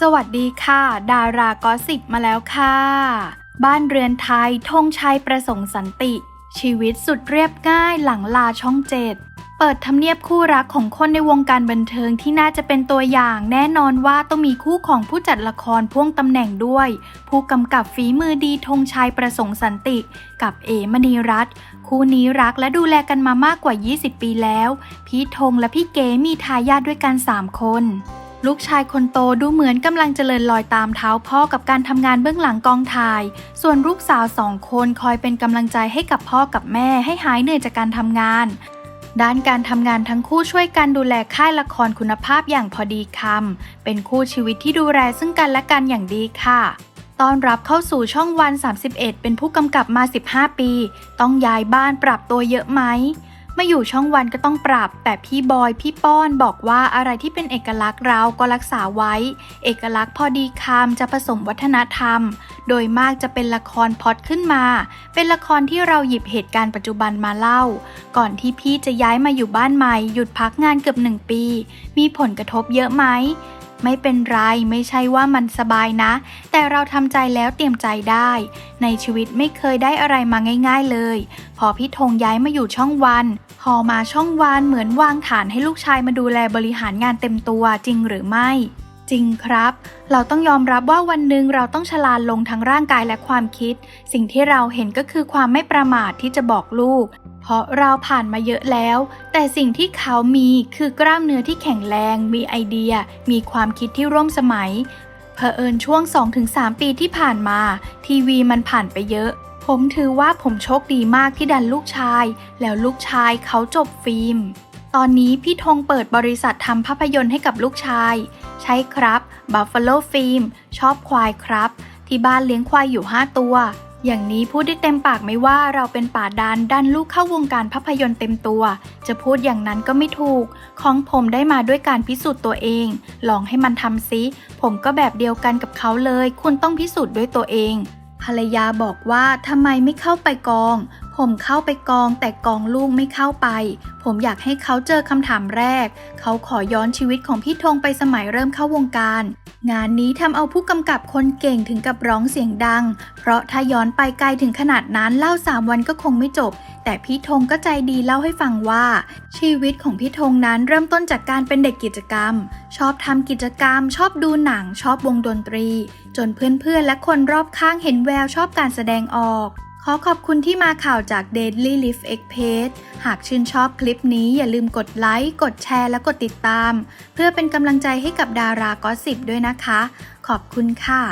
สวัสดีค่ะ ดารากอสิบมาแล้วค่ะ บ้านเรือนไทยธงชัยประสงค์สันติ ชีวิตสุดเรียบง่ายหลังลาช่องเจ็ดเปิดทำเนียบคู่รักของคนในวงการบันเทิงที่น่าจะเป็นตัวอย่าง แน่นอนว่าต้องมีคู่ของผู้จัดละครพ่วงตำแหน่งด้วย ผู้กำกับฝีมือดีธงชัยประสงค์สันติ กับเอมณีรัตน์คู่นี้รักและดูแลกันมามากกว่า 20 ปีแล้ว พี่ธงและพี่เก๋มีทายาทด้วยกัน 3 คน ลูกชายคนโตดูเหมือนกำลังเจริญลอยตามเท้าพ่อกับการทำงานเบื้องหลังกองถ่าย ส่วนลูกสาวสองคนคอยเป็นกำลังใจให้กับพ่อกับแม่ให้หายเหนื่อยจากการทำงาน ด้านการทำงานทั้งคู่ช่วยกันดูแลค่ายละครคุณภาพอย่างพอดีคำ เป็นคู่ชีวิตที่ดูแลซึ่งกันและกันอย่างดีค่ะตอนรับเข้าสู่ช่องวัน 31 เป็นผู้กำกับมา 15 ปี ต้องย้ายบ้านปรับตัวเยอะไหม มาอยู่ช่องวันก็ต้องปรับ แต่พี่บอยพี่ป้อนบอกว่าอะไรที่เป็นเอกลักษณ์เราก็รักษาไว้ เอกลักษณ์พอดีคำจะผสมวัฒนธรรม โดยมากจะเป็นละครพอดขึ้นมา เป็นละครที่เราหยิบเหตุการณ์ปัจจุบันมาเล่า ก่อนที่พี่จะย้ายมาอยู่บ้านใหม่หยุดพักงานเกือบหนึ่งปี มีผลกระทบเยอะไหมไม่เป็นไรไม่ใช่ว่ามันสบายนะ แต่เราทำใจแล้วเตรียมใจได้ ในชีวิตไม่เคยได้อะไรมาง่าย ๆเลย พอพี่ธงย้ายมาอยู่ช่องวัน พอมาช่องวันเหมือนวางฐานให้ลูกชายมาดูแลบริหารงานเต็มตัวจริงหรือไม่ จริงครับ เราต้องยอมรับว่าวันหนึ่งเราต้องชลาลงทั้งร่างกายและความคิด สิ่งที่เราเห็นก็คือความไม่ประมาทที่จะบอกลูก เพราะเราผ่านมาเยอะแล้ว แต่สิ่งที่เขามีคือกล้ามเนื้อที่แข็งแรง มีไอเดีย มีความคิดที่ร่วมสมัยเผอิญช่วง 2-3 ปีที่ผ่านมา ทีวีมันผ่านไปเยอะ ผมถือว่าผมโชคดีมากที่ดันลูกชาย แล้วลูกชายเขาจบฟิล์ม ตอนนี้พี่ธงเปิดบริษัททำภาพยนตร์ให้กับลูกชาย ใช่ครับ Buffalo Film ชอบควายครับ ที่บ้านเลี้ยงควายอยู่ 5 ตัว อย่างนี้พูดได้เต็มปากไม่ว่าเราเป็นป่าดันดันลูกเข้าวงการภาพยนตร์เต็มตัว จะพูดอย่างนั้นก็ไม่ถูก ของผมได้มาด้วยการพิสูจน์ตัวเอง ลองให้มันทำซิ ผมก็แบบเดียวกันกับเขาเลย คุณต้องพิสูจน์ด้วยตัวเอง ภรรยาบอกว่าทำไมไม่เข้าไปกอง ผมเข้าไปกองแต่กองลูกไม่เข้าไป ผมอยากให้เขาเจอคำถามแรก เขาขอย้อนชีวิตของพี่ธงไปสมัยเริ่มเข้าวงการ งานนี้ทำเอาผู้กำกับคนเก่งถึงกับร้องเสียงดัง เพราะถ้าย้อนไปไกลถึงขนาดนั้นเล่าสามวันก็คงไม่จบ แต่พี่ธงก็ใจดีเล่าให้ฟังว่า ชีวิตของพี่ธงนั้นเริ่มต้นจากการเป็นเด็กกิจกรรม ชอบทำกิจกรรม ชอบดูหนังชอบวงดนตรี จนเพื่อนๆและคนรอบข้างเห็นแววชอบการแสดงออก ขอขอบคุณที่มาข่าวจาก Daily Life X Page หากชื่นชอบคลิปนี้อย่าลืมกดไลค์ กดแชร์ และกดติดตาม เพื่อเป็นกำลังใจให้กับดารากอสิบด้วยนะคะ ขอบคุณค่ะ